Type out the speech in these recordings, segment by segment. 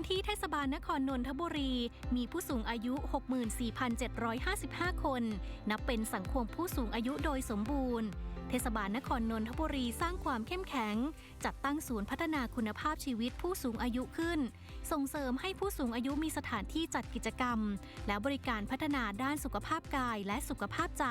นที่เทศบาลนครนนทบุรี มีผู้สูงอายุ 64,755 คน นับเป็นสังคมผู้สูงอายุโดยสมบูรณ์ เทศบาลนครนนทบุรีสร้างความเข้มแข็ง จัดตั้งศูนย์พัฒนาคุณภาพชีวิตผู้สูงอายุขึ้น ส่งเสริมให้ผู้สูงอายุมีสถานที่จัดกิจกรรม และบริการพัฒนาด้านสุขภาพกายและสุขภาพใจ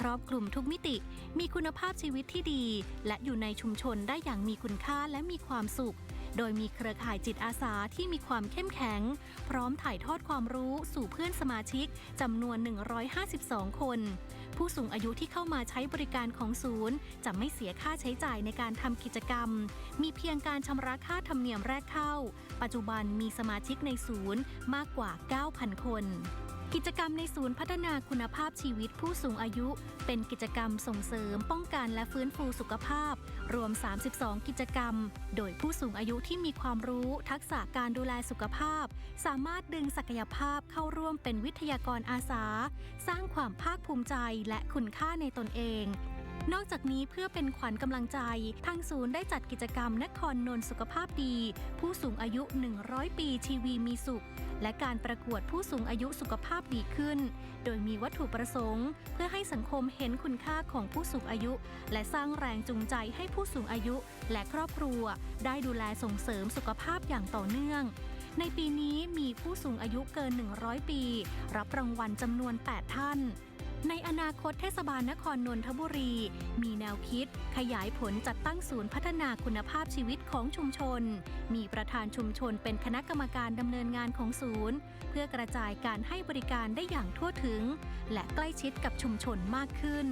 ครอบคลุมทุกมิติ มีคุณภาพชีวิตที่ดี และอยู่ในชุมชนได้อย่างมีคุณค่าและมีความสุข โดยมีเครือข่ายจิตอาสาที่มีความเข้มแข็ง พร้อมถ่ายทอดความรู้สู่เพื่อนสมาชิกจำนวน 152 คน ผู้สูงอายุที่เข้ามาใช้บริการของศูนย์ จะไม่เสียค่าใช้จ่ายในการทำกิจกรรม มีเพียงการชำระค่าธรรมเนียมแรกเข้า ปัจจุบันมีสมาชิกในศูนย์มากกว่า 9,000 คน กิจกรรมในศูนย์พัฒนาคุณภาพชีวิตผู้สูงอายุ เป็นกิจกรรมส่งเสริม ป้องกันและฟื้นฟูสุขภาพ รวม 32 กิจกรรม โดยผู้สูงอายุที่มีความรู้ ทักษะการดูแลสุขภาพ สามารถดึงศักยภาพเข้าร่วมเป็นวิทยากรอาสา สร้างความภาคภูมิใจและคุณค่าในตนเอง นอกจากนี้เพื่อเป็นขวัญกำลังใจ ทางศูนย์ได้จัดกิจกรรมนครนนสุขภาพดี ผู้สูงอายุ 100 ปีชีวีมีสุข และการประกวดผู้สูงอายุสุขภาพดีขึ้น โดยมีวัตถุประสงค์ เพื่อให้สังคมเห็นคุณค่าของผู้สูงอายุ และสร้างแรงจูงใจให้ผู้สูงอายุ และครอบครัว ได้ดูแลส่งเสริมสุขภาพอย่างต่อเนื่องในปีนี้มีผู้สูงอายุเกิน 100 ปี รับรางวัลจำนวน 8 ท่าน ในอนาคตเทศบาลนครนนทบุรี มีแนวคิด ขยายผลจัดตั้งศูนย์พัฒนาคุณภาพชีวิตของชุมชน มีประธานชุมชนเป็นคณะกรรมการดำเนินงานของศูนย์ เพื่อกระจายการให้บริการได้อย่างทั่วถึง และใกล้ชิดกับชุมชนมากขึ้น